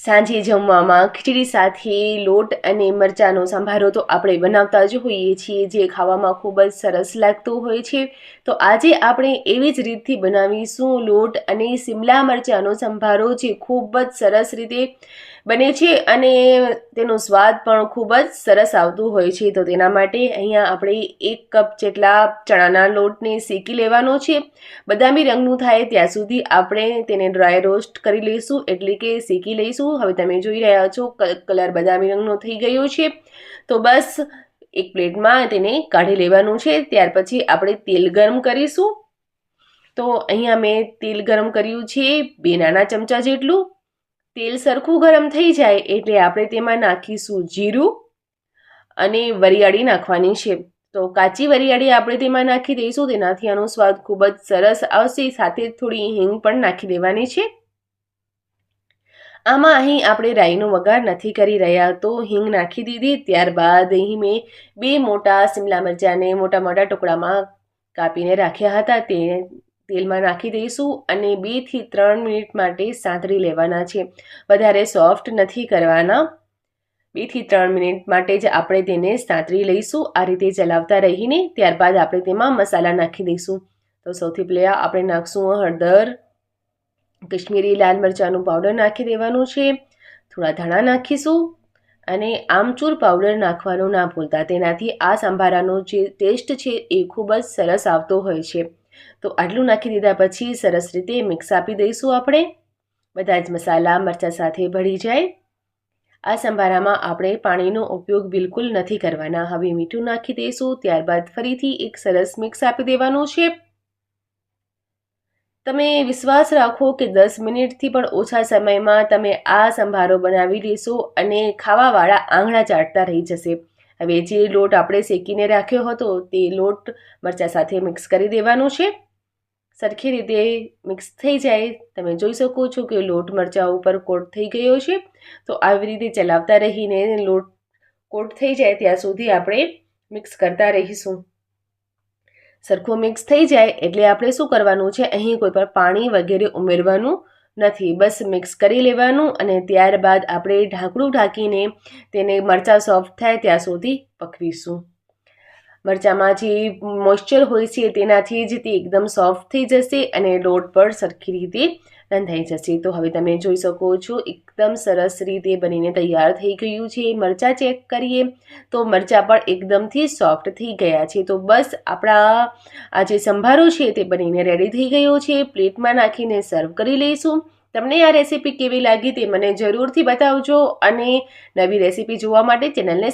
સાંજે જમવામાં ખીચડી સાથે લોટ અને મરચાંનો સંભારો તો આપણે બનાવતા જ હોઈએ છીએ, જે ખાવામાં ખૂબ જ સરસ લાગતો હોય છે. તો આજે આપણે એવી જ રીતથી બનાવીશું લોટ અને સિમલા મરચાંનો સંભારો, જે ખૂબ જ સરસ રીતે બને છે અને તેનો સ્વાદ પણ ખૂબ જ સરસ આવતું હોય છે. તો તેના માટે અહીંયા આપણે એક કપ જેટલા ચણાના લોટને શેકી લેવાનો છે. બદામી રંગનું થાય ત્યાં સુધી આપણે તેને ડ્રાય રોસ્ટ કરી લઈશું, એટલે કે શેકી લઈશું. હવે તમે જોઈ રહ્યા છો કલર બદામી રંગનો થઈ ગયો છે. તો બસ એક પ્લેટમાં તેને કાઢી લેવાનું છે. ત્યાર પછી આપણે તેલ ગરમ કરીશું. તો અહીંયા મેં તેલ ગરમ કર્યું છે બે નાના ચમચા જેટલું. તેલ સરખું ગરમ થઈ જાય એટલે આપણે તેમાં નાખીશું જીરું અને વરિયાળી નાખવાની છે તો કાચી વરિયાળી આપણે તેમાં નાખી દઈશું, તેનાથી આનો સ્વાદ ખૂબ જ સરસ આવશે. સાથે થોડી હિંગ પણ નાખી દેવાની છે. આમાં અહીં આપણે રાઈનો વઘાર નથી કરી રહ્યા, તો હિંગ નાખી દીધી. ત્યારબાદ અહીં મેં બે મોટા શિમલા મરચાંને મોટા મોટા ટુકડામાં કાપીને રાખ્યા હતા. તે તેલમાં નાખી દઈશું અને બેથી ત્રણ મિનિટ માટે સાંતળી લેવાના છે. વધારે સોફ્ટ નથી કરવાના. બેથી ત્રણ મિનિટ માટે જ આપણે તેને સાંતળી લઈશું, આ રીતે ચલાવતા રહીને. ત્યારબાદ આપણે તેમાં મસાલા નાખી દઈશું. તો સૌથી પહેલાં આપણે નાખશું હળદર, કશ્મીરી લાલ મરચાંનું પાવડર નાખી દેવાનું છે. થોડા ધાણા નાખીશું અને આમચૂર પાવડર નાખવાનું ના ભૂલતા. તેનાથી આ સંભારાનો જે ટેસ્ટ છે એ ખૂબ જ સરસ આવતો હોય છે. તો આટલું નાખી દીધા પછી સરસ રીતે મિક્સ આપી દઈશું આપણે. બધા જ મસાલા મરચાં સાથે ભળી જાય. આ સંભારામાં આપણે પાણીનો ઉપયોગ બિલકુલ નથી કરવાના. હવે મીઠું નાખી દઈશું, ત્યારબાદ ફરીથી એક સરસ મિક્સ આપી દેવાનું છે. તમે વિશ્વાસ રાખો કે દસ મિનિટથી પણ ઓછા સમયમાં તમે આ સંભારો બનાવી લેશો અને ખાવાવાળા આંગણા ચાટતા રહી જશે. હવે જે લોટ આપણે શેકીને રાખ્યો હતો તે લોટ મરચાં સાથે મિક્સ કરી દેવાનું છે. સરખી રીતે મિક્સ થઈ જાય. તમે જોઈ શકો છો કે લોટ મરચાં ઉપર કોટ થઈ ગયો છે. તો આવી રીતે ચલાવતા રહીને લોટ કોટ થઈ જાય ત્યાં સુધી આપણે મિક્સ કરતા રહીશું. સરખું મિક્સ થઈ જાય એટલે આપણે શું કરવાનું છે? અહીં કોઈ પણ પાણી વગેરે ઉમેરવાનું નથી. બસ મિક્સ કરી લેવાનું અને ત્યારબાદ આપણે ઢાંકણું ઢાંકીને તેને મરચાં સોફ્ટ થાય ત્યાં સુધી પકવીશું. મરચાંમાં જે મોઇશ્ચર હોય છે તેનાથી જ તે એકદમ સોફ્ટ થઈ જશે અને લોટ પર સરખી રીતે રંધાઈ જશે. તો હવે તમે જોઈ શકો છો, એકદમ સરસ રીતે બનીને તૈયાર થઈ ગયું છે. મરચાં ચેક કરીએ તો મરચાં પણ એકદમથી સોફ્ટ થઈ ગયા છે. તો બસ આપણા આ જે સંભારો છે તે બનીને રેડી થઈ ગયો છે. પ્લેટમાં નાખીને સર્વ કરી લઈશું. તમને આ રેસીપી કેવી લાગી તે મને જરૂરથી બતાવજો અને નવી રેસીપી જોવા માટે ચેનલને